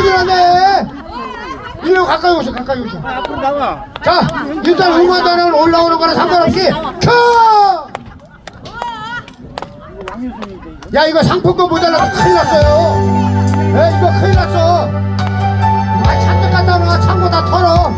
큰일 났네. 일로 가까이 오셔, 가까이 오셔. 앞으로 나와. 자, 일단 응원단은 올라오는 거랑 상관없이 켜! 야, 이거 상품권 모자라서 큰일 났어요. 에, 이거 큰일 났어. 아, 잔뜩 갖다 놔. 창고 다 털어.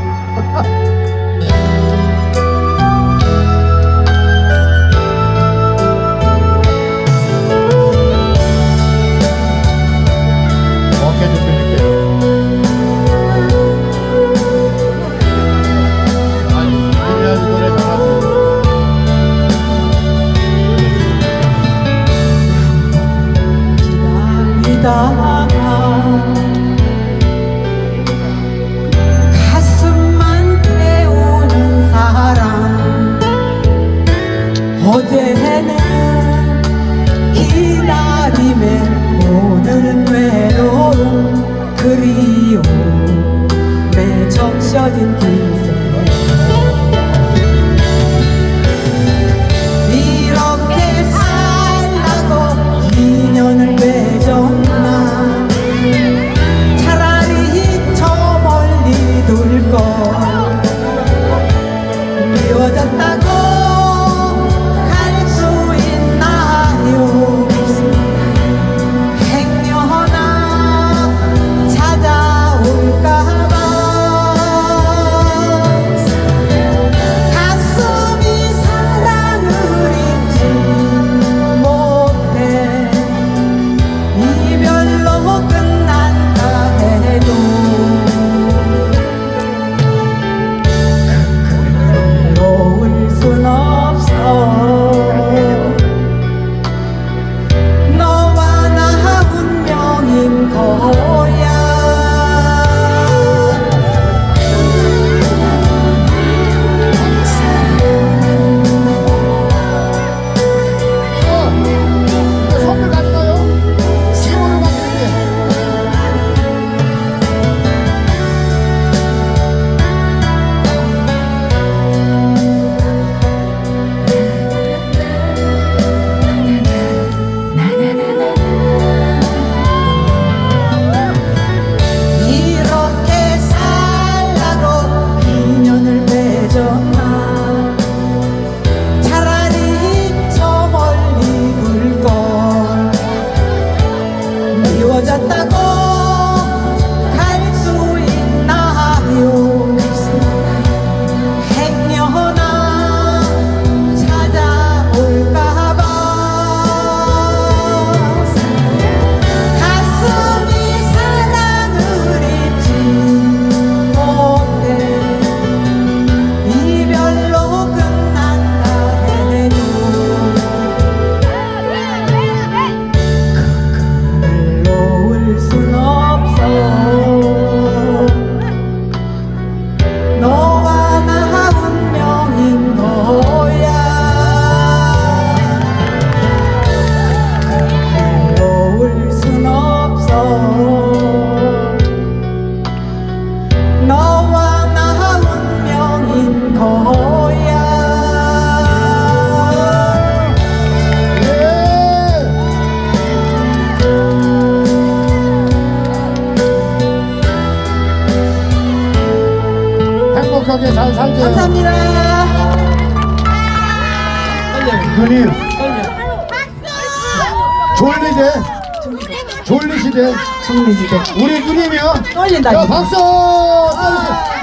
행복하게 잘 살게요. 감사합니다 누님. 졸리대. 졸리시대. 정리지대 우리 누님이요. 떨린다, 자, 이거. 박수!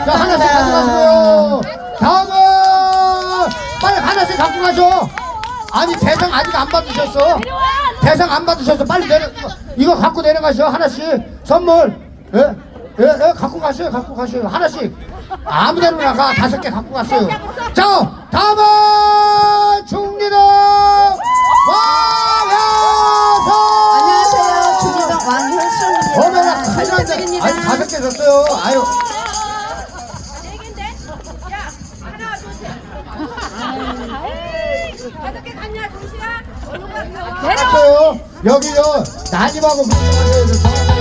자, 하나씩 가져가시고요. 다음은 빨리 하나씩 갖고 가셔. 아니, 대상 아직 안 받으셨어. 대상 안 받으셔서 빨리 내려, 이거, 이거 갖고 내려가셔. 하나씩. 선물. 예? 예, 예, 갖고 가세요. 갖고 가세요. 하나씩. 아무 데로나 가. 다섯 개 갖고 갔어요. 자, 다음은 충리동 왕현서! 안녕하세요. 중리동 왕현수입니다. 어머나 큰일 났네. 아니 다섯 개 줬어요 아유 다섯 개 갔냐, 정시야? 알았어요 여기요 난임하고 걱정하셔야 돼